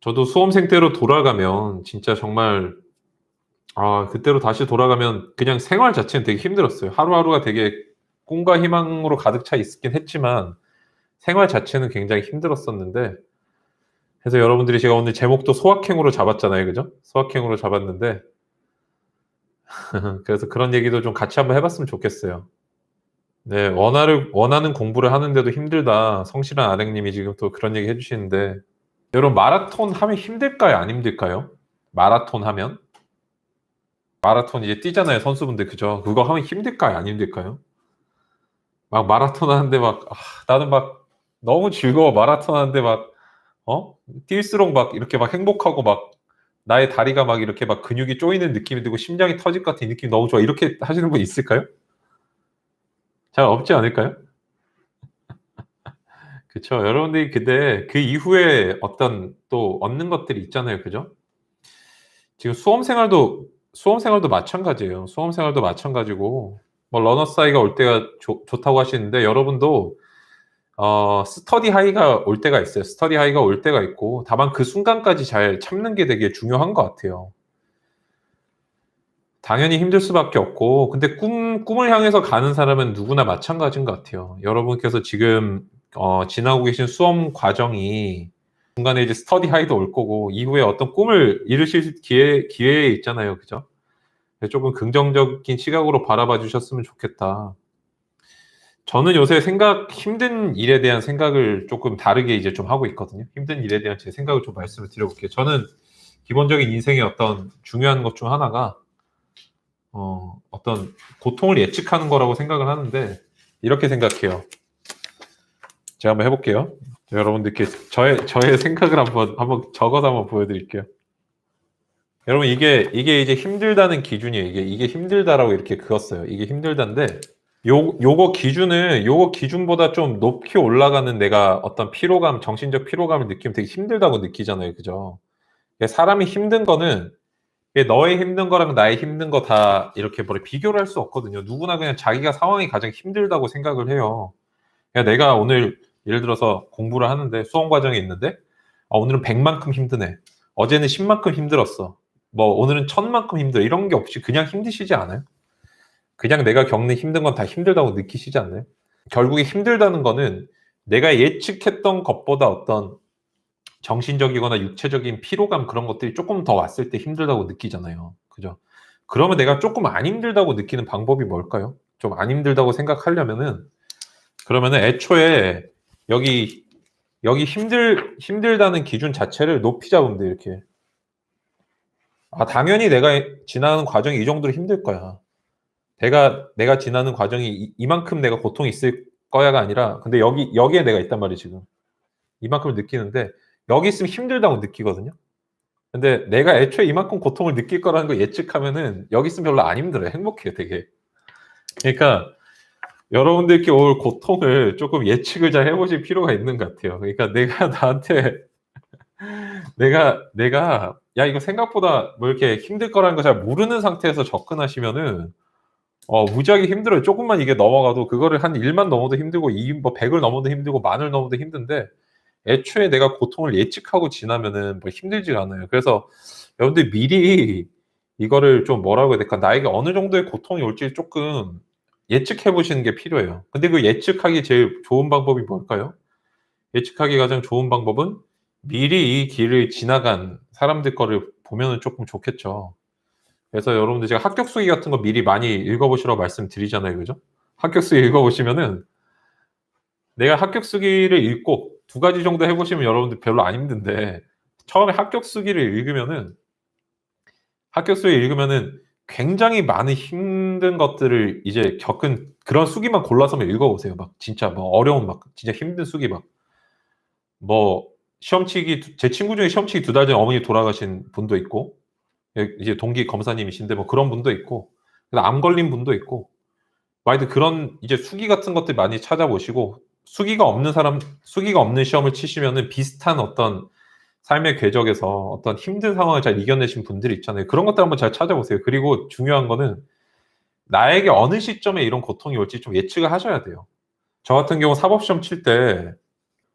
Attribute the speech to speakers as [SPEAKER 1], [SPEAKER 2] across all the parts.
[SPEAKER 1] 저도 수험생 때로 돌아가면 진짜 정말 아 그때로 다시 돌아가면 그냥 생활 자체는 되게 힘들었어요. 하루하루가 되게 꿈과 희망으로 가득 차 있긴 했지만 생활 자체는 굉장히 힘들었었는데 그래서 여러분들이 제가 오늘 제목도 소확행으로 잡았잖아요. 그죠? 소확행으로 잡았는데 그래서 그런 얘기도 좀 같이 한번 해봤으면 좋겠어요. 네, 원하를, 원하는 공부를 하는데도 힘들다. 성실한 아랭님이 지금 또 그런 얘기 해주시는데, 여러분, 마라톤 하면 힘들까요? 안 힘들까요? 마라톤 하면? 마라톤 이제 뛰잖아요, 선수분들. 그죠? 그거 하면 힘들까요? 안 힘들까요? 막 마라톤 하는데 막, 아, 나는 막 너무 즐거워. 마라톤 하는데 막, 어? 뛸수록 막 이렇게 막 행복하고 막 나의 다리가 막 이렇게 막 근육이 쪼이는 느낌이 들고 심장이 터질 것 같은 이 느낌이 너무 좋아. 이렇게 하시는 분 있을까요? 잘 없지 않을까요? 그쵸. 여러분들이 근데 그 이후에 어떤 또 얻는 것들이 있잖아요. 그죠? 지금 수험 생활도, 수험 생활도 마찬가지예요. 수험 생활도 마찬가지고, 뭐, 러너 사이가 올 때가 좋, 좋다고 하시는데, 여러분도, 어, 스터디 하이가 올 때가 있어요. 스터디 하이가 올 때가 있고, 다만 그 순간까지 잘 참는 게 되게 중요한 것 같아요. 당연히 힘들 수밖에 없고, 근데 꿈, 꿈을 향해서 가는 사람은 누구나 마찬가지인 것 같아요. 여러분께서 지금, 어, 지나고 계신 수험 과정이 중간에 이제 스터디 하이도 올 거고, 이후에 어떤 꿈을 이루실 기회, 기회에 있잖아요. 그죠? 조금 긍정적인 시각으로 바라봐 주셨으면 좋겠다. 저는 요새 생각, 힘든 일에 대한 생각을 조금 다르게 이제 좀 하고 있거든요. 힘든 일에 대한 제 생각을 좀 말씀을 드려볼게요. 저는 기본적인 인생의 어떤 중요한 것 중 하나가 어, 어떤 고통을 예측하는 거라고 생각을 하는데 이렇게 생각해요. 제가 한번 해볼게요. 여러분들께 저의 저의 생각을 한번 한번 적어서 한번 보여드릴게요. 여러분 이게 이게 이제 힘들다는 기준이에요. 이게 이게 힘들다라고 이렇게 그었어요. 이게 힘들다인데 요 요거 기준을 요거 기준보다 좀 높이 올라가는 내가 어떤 피로감, 정신적 피로감을 느끼면 되게 힘들다고 느끼잖아요. 그죠? 사람이 힘든 거는 너의 힘든 거랑 나의 힘든 거 다 이렇게 뭐 비교를 할 수 없거든요. 누구나 그냥 자기가 상황이 가장 힘들다고 생각을 해요. 그냥 내가 오늘 예를 들어서 공부를 하는데 수험 과정에 있는데 아, 오늘은 100만큼 힘드네. 어제는 10만큼 힘들었어. 뭐 오늘은 1000만큼 힘들어. 이런 게 없이 그냥 힘드시지 않아요? 그냥 내가 겪는 힘든 건 다 힘들다고 느끼시지 않나요? 결국에 힘들다는 거는 내가 예측했던 것보다 어떤 정신적이거나 육체적인 피로감 그런 것들이 조금 더 왔을 때 힘들다고 느끼잖아요. 그죠? 그러면 내가 조금 안 힘들다고 느끼는 방법이 뭘까요? 좀 안 힘들다고 생각하려면은 그러면은 애초에 여기 여기 힘들 힘들다는 기준 자체를 높이 잡으면 돼 이렇게. 아 당연히 내가 지나는 과정이 이 정도로 힘들 거야. 내가 내가 지나는 과정이 이, 이만큼 내가 고통이 있을 거야가 아니라 근데 여기 여기에 내가 있단 말이야 지금. 이만큼을 느끼는데 여기 있으면 힘들다고 느끼거든요. 근데 내가 애초에 이만큼 고통을 느낄 거라는 걸 예측하면은 여기 있으면 별로 안 힘들어요. 행복해요, 되게. 그러니까 여러분들께 올 고통을 조금 예측을 잘 해보실 필요가 있는 것 같아요. 그러니까 내가 나한테 내가 내가 야 이거 생각보다 뭐 이렇게 힘들 거라는 거잘 모르는 상태에서 접근하시면은 어 무지하게 힘들어요. 조금만 이게 넘어가도 그거를 한 1만 넘어도 힘들고 2뭐 100을 넘어도 힘들고 만을 넘어도 힘든데 애초에 내가 고통을 예측하고 지나면은 뭐 힘들지가 않아요. 그래서 여러분들 미리 이거를 좀 뭐라고 해야 될까? 나에게 어느 정도의 고통이 올지 조금 예측해 보시는 게 필요해요. 근데 그 예측하기 제일 좋은 방법이 뭘까요? 예측하기 가장 좋은 방법은 미리 이 길을 지나간 사람들 거를 보면은 조금 좋겠죠. 그래서 여러분들 제가 합격 수기 같은 거 미리 많이 읽어보시라고 말씀드리잖아요. 그죠? 합격 수기 읽어보시면은 내가 합격 수기를 읽고 두 가지 정도 해보시면 여러분들 별로 안 힘든데 처음에 합격 수기를 읽으면은 합격 수기 읽으면은 굉장히 많은 힘든 것들을 이제 겪은 그런 수기만 골라서 만 읽어보세요. 막 진짜 뭐 어려운 막 진짜 힘든 수기 막 뭐 시험치기 제 친구 중에 시험치기 두 달 전에 어머니 돌아가신 분도 있고 이제 동기 검사님이신데 뭐 그런 분도 있고 암 걸린 분도 있고 하여튼 그런 이제 수기 같은 것들 많이 찾아보시고 수기가 없는 사람, 수기가 없는 시험을 치시면은 비슷한 어떤 삶의 궤적에서 어떤 힘든 상황을 잘 이겨내신 분들이 있잖아요. 그런 것들 한번 잘 찾아보세요. 그리고 중요한 거는 나에게 어느 시점에 이런 고통이 올지 좀 예측을 하셔야 돼요. 저 같은 경우 사법시험 칠 때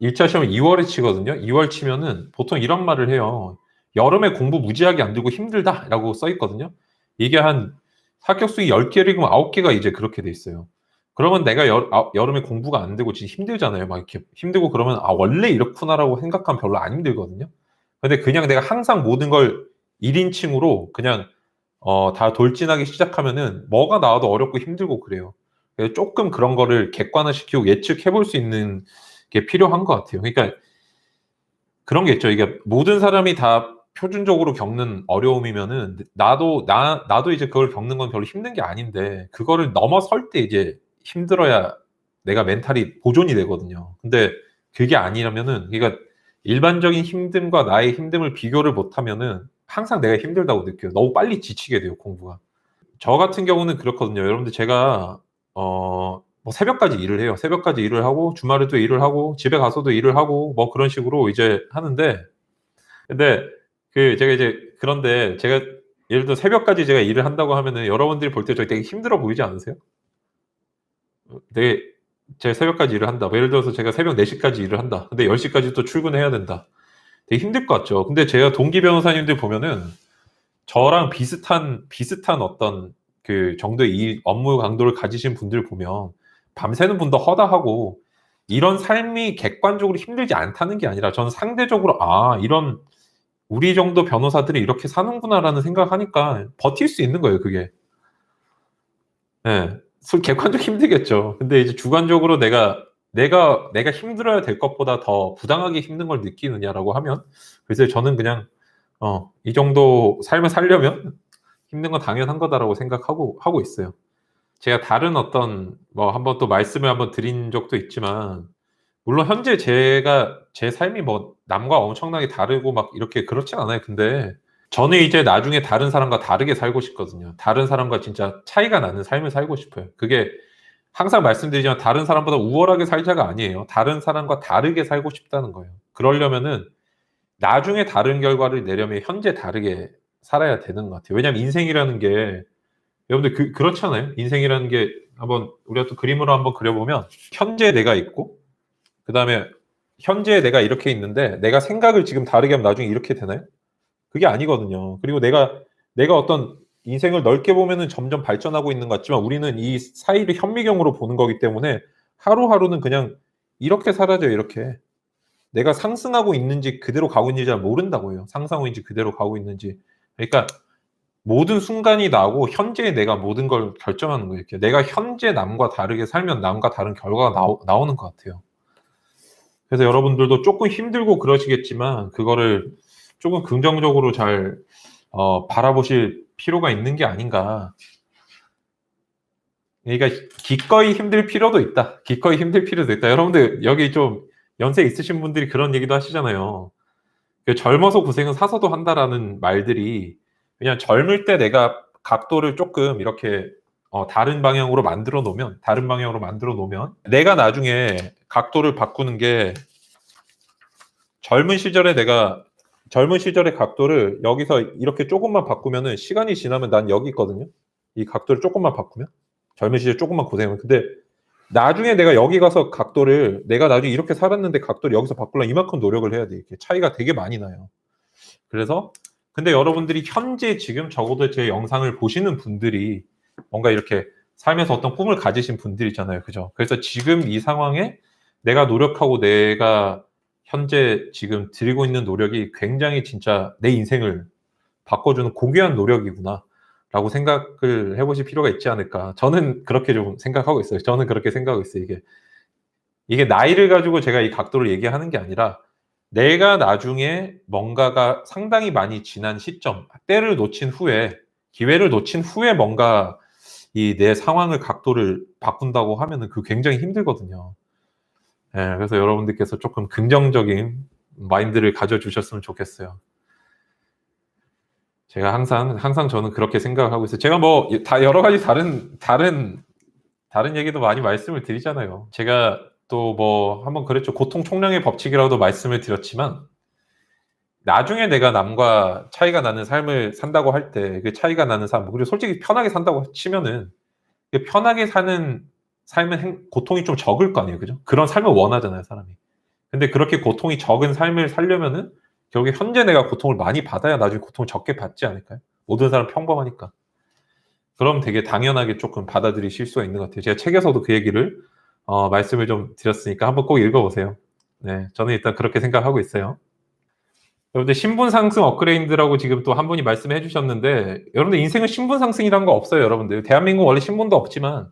[SPEAKER 1] 1차 시험 2월에 치거든요. 2월 치면은 보통 이런 말을 해요. 여름에 공부 무지하게 안 들고 힘들다라고 써 있거든요. 이게 한 합격수기 10개를 그면 9개가 이제 그렇게 돼 있어요. 그러면 내가 여, 아, 여름에 공부가 안 되고 진짜 힘들잖아요. 막 이렇게 힘들고 그러면 아 원래 이렇구나라고 생각하면 별로 안 힘들거든요. 근데 그냥 내가 항상 모든 걸 1인칭으로 그냥 어, 다 돌진하기 시작하면은 뭐가 나와도 어렵고 힘들고 그래요. 그래서 조금 그런 거를 객관화시키고 예측해 볼 수 있는 게 필요한 것 같아요. 그러니까 그런 게 있죠. 이게 모든 사람이 다 표준적으로 겪는 어려움이면은 나도 나 나도 이제 그걸 겪는 건 별로 힘든 게 아닌데 그거를 넘어설 때 이제 힘들어야 내가 멘탈이 보존이 되거든요. 근데 그게 아니라면은 그러니까 일반적인 힘듦과 나의 힘듦을 비교를 못하면은 항상 내가 힘들다고 느껴요. 너무 빨리 지치게 돼요 공부가. 저 같은 경우는 그렇거든요. 여러분들 제가 어, 뭐 새벽까지 일을 해요. 새벽까지 일을 하고 주말에도 일을 하고 집에 가서도 일을 하고 뭐 그런 식으로 이제 하는데 근데 그 제가 이제 그런데 제가 예를 들어 새벽까지 제가 일을 한다고 하면은 여러분들이 볼 때 저 되게 힘들어 보이지 않으세요? 되게 제가 새벽까지 일을 한다. 뭐 예를 들어서 제가 새벽 4시까지 일을 한다. 근데 10시까지 또 출근해야 된다. 되게 힘들 것 같죠. 근데 제가 동기 변호사님들 보면은 저랑 비슷한 비슷한 어떤 그 정도의 이 업무 강도를 가지신 분들 보면 밤새는 분도 허다하고 이런 삶이 객관적으로 힘들지 않다는 게 아니라 저는 상대적으로 아 이런 우리 정도 변호사들이 이렇게 사는구나라는 생각하니까 버틸 수 있는 거예요 그게. 예. 술 객관적으로 힘들겠죠. 근데 이제 주관적으로 내가 내가 내가 힘들어야 될 것보다 더 부당하게 힘든 걸 느끼느냐라고 하면 그래서 저는 그냥 어, 이 정도 삶을 살려면 힘든 건 당연한 거다라고 생각하고 하고 있어요. 제가 다른 어떤 뭐 한번 또 말씀을 한번 드린 적도 있지만 물론 현재 제가 제 삶이 뭐 남과 엄청나게 다르고 막 이렇게 그렇진 않아요. 근데 저는 이제 나중에 다른 사람과 다르게 살고 싶거든요. 다른 사람과 진짜 차이가 나는 삶을 살고 싶어요. 그게 항상 말씀드리지만 다른 사람보다 우월하게 살자가 아니에요. 다른 사람과 다르게 살고 싶다는 거예요. 그러려면은 나중에 다른 결과를 내려면 현재 다르게 살아야 되는 것 같아요. 왜냐하면 인생이라는 게 여러분들 그, 그렇잖아요. 인생이라는 게 한번 우리가 또 그림으로 한번 그려보면 현재 내가 있고 그 다음에 현재 내가 이렇게 있는데 내가 생각을 지금 다르게 하면 나중에 이렇게 되나요? 그게 아니거든요. 그리고 내가 내가 어떤 인생을 넓게 보면은 점점 발전하고 있는 것 같지만 우리는 이 사이를 현미경으로 보는 거기 때문에 하루하루는 그냥 이렇게 사라져요. 이렇게 내가 상승하고 있는지 그대로 가고 있는지 잘 모른다고요. 상승하고 있는지 그대로 가고 있는지. 그러니까 모든 순간이 나고 현재의 내가 모든 걸 결정하는 거예요. 이렇게 내가 현재 남과 다르게 살면 남과 다른 결과가 나오, 나오는 것 같아요. 그래서 여러분들도 조금 힘들고 그러시겠지만 그거를 조금 긍정적으로 잘 어, 바라보실 필요가 있는 게 아닌가. 그러니까 기꺼이 힘들 필요도 있다. 기꺼이 힘들 필요도 있다. 여러분들 여기 좀 연세 있으신 분들이 그런 얘기도 하시잖아요. 그 젊어서 고생은 사서도 한다라는 말들이 그냥 젊을 때 내가 각도를 조금 이렇게 어, 다른 방향으로 만들어 놓으면 다른 방향으로 만들어 놓으면 내가 나중에 각도를 바꾸는 게 젊은 시절에 내가 젊은 시절의 각도를 여기서 이렇게 조금만 바꾸면은 시간이 지나면 난 여기 있거든요. 이 각도를 조금만 바꾸면 젊은 시절 조금만 고생하면 근데 나중에 내가 여기 가서 각도를 내가 나중에 이렇게 살았는데 각도를 여기서 바꾸려면 이만큼 노력을 해야 돼. 이렇게 차이가 되게 많이 나요. 그래서 근데 여러분들이 현재 지금 적어도 제 영상을 보시는 분들이 뭔가 이렇게 삶에서 어떤 꿈을 가지신 분들 있잖아요. 그죠? 그래서 지금 이 상황에 내가 노력하고 내가 현재 지금 드리고 있는 노력이 굉장히 진짜 내 인생을 바꿔주는 고귀한 노력이구나. 라고 생각을 해보실 필요가 있지 않을까. 저는 그렇게 좀 생각하고 있어요. 저는 그렇게 생각하고 있어요. 이게, 이게 나이를 가지고 제가 이 각도를 얘기하는 게 아니라 내가 나중에 뭔가가 상당히 많이 지난 시점, 때를 놓친 후에, 기회를 놓친 후에 뭔가 이 내 상황을 각도를 바꾼다고 하면은 그 굉장히 힘들거든요. 예, 그래서 여러분들께서 조금 긍정적인 마인드를 가져주셨으면 좋겠어요. 제가 항상 항상 저는 그렇게 생각을 하고 있어요. 제가 뭐 다 여러 가지 다른 다른 다른 얘기도 많이 말씀을 드리잖아요. 제가 또 뭐 한번 그랬죠. 고통 총량의 법칙이라고도 말씀을 드렸지만 나중에 내가 남과 차이가 나는 삶을 산다고 할 때 그 차이가 나는 삶 그리고 솔직히 편하게 산다고 치면은 그 편하게 사는 삶은 행, 고통이 좀 적을 거 아니에요, 그죠? 그런 삶을 원하잖아요, 사람이. 근데 그렇게 고통이 적은 삶을 살려면은 결국에 현재 내가 고통을 많이 받아야 나중에 고통을 적게 받지 않을까요? 모든 사람 평범하니까. 그럼 되게 당연하게 조금 받아들이실 수가 있는 것 같아요. 제가 책에서도 그 얘기를 어, 말씀을 좀 드렸으니까 한번 꼭 읽어보세요. 네, 저는 일단 그렇게 생각하고 있어요. 여러분들 신분 상승 업그레이드라고 지금 또 한 분이 말씀해 주셨는데 여러분들 인생은 신분 상승이란 거 없어요, 여러분들. 대한민국 원래 신분도 없지만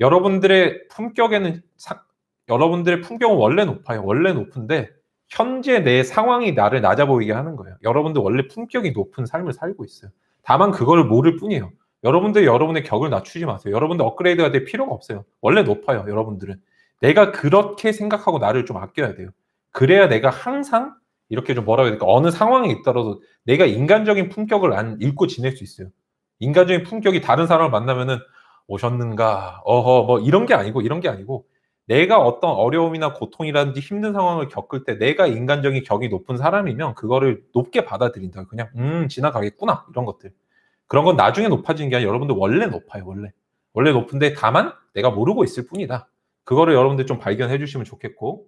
[SPEAKER 1] 여러분들의 품격에는 사- 여러분들의 품격은 원래 높아요. 원래 높은데 현재 내 상황이 나를 낮아 보이게 하는 거예요. 여러분들 원래 품격이 높은 삶을 살고 있어요. 다만 그걸 모를 뿐이에요. 여러분들 여러분의 격을 낮추지 마세요. 여러분들 업그레이드가 될 필요가 없어요. 원래 높아요, 여러분들은. 내가 그렇게 생각하고 나를 좀 아껴야 돼요. 그래야 내가 항상 이렇게 좀 뭐라고 해야 될까? 어느 상황에 있더라도 내가 인간적인 품격을 안 잃고 지낼 수 있어요. 인간적인 품격이 다른 사람을 만나면은 오셨는가, 어허, 뭐 이런 게 아니고 이런 게 아니고 내가 어떤 어려움이나 고통이라든지 힘든 상황을 겪을 때 내가 인간적인 격이 높은 사람이면 그거를 높게 받아들인다. 그냥 음 지나가겠구나 이런 것들. 그런 건 나중에 높아지는 게 아니라 여러분들 원래 높아요. 원래 원래 높은데 다만 내가 모르고 있을 뿐이다. 그거를 여러분들 좀 발견해 주시면 좋겠고